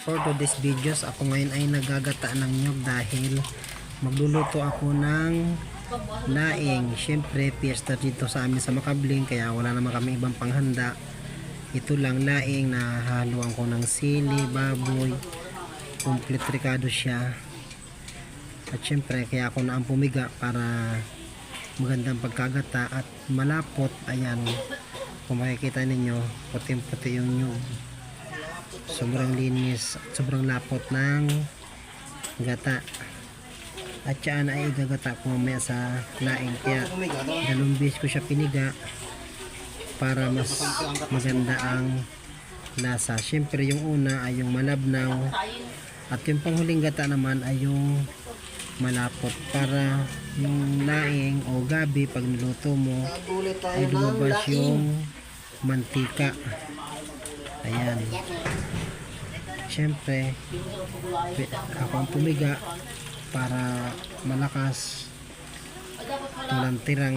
for today's videos ako ngayon ay nagagata ng nyog dahil magluluto ako ng laing. Syempre piyesta dito sa amin sa Makabling kaya wala naman kami ibang panghanda. Ito lang laing na haluan ko ng sili, baboy. Complete ricado siya. At syempre kaya ako na ang pumiga para magandang pagkagata at malapot. Ayan kung makikita ninyo puting puti yung nyug sobrang linis at sobrang lapot ng gata. At yan ay igagata ko mamaya sa laing. Kaya dalawang beses ko siya piniga para mas maganda ang lasa. Syempre yung una ay yung malabnaw. At yung panghuling gata naman ay yung malapot. Para yung laing o gabi pag niluto mo ay lumabas yung mantika ayan. Syempre pi- ako ang pumiga para malakas walang tirang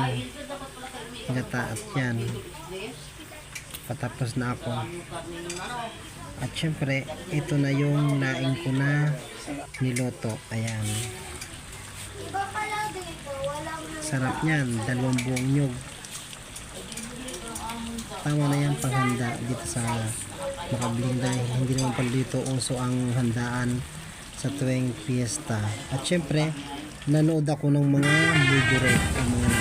gata at yan. Patapos na ako. At syempre ito na yung laing ko na niloto. Ayan. Sarap niyan. Dalawang buong nyug. Tama na yan paghanda dito sa makabling dahil hindi naman pala dito uso ang handaan sa tuwing fiesta at syempre nanood ako ng mga video ang mga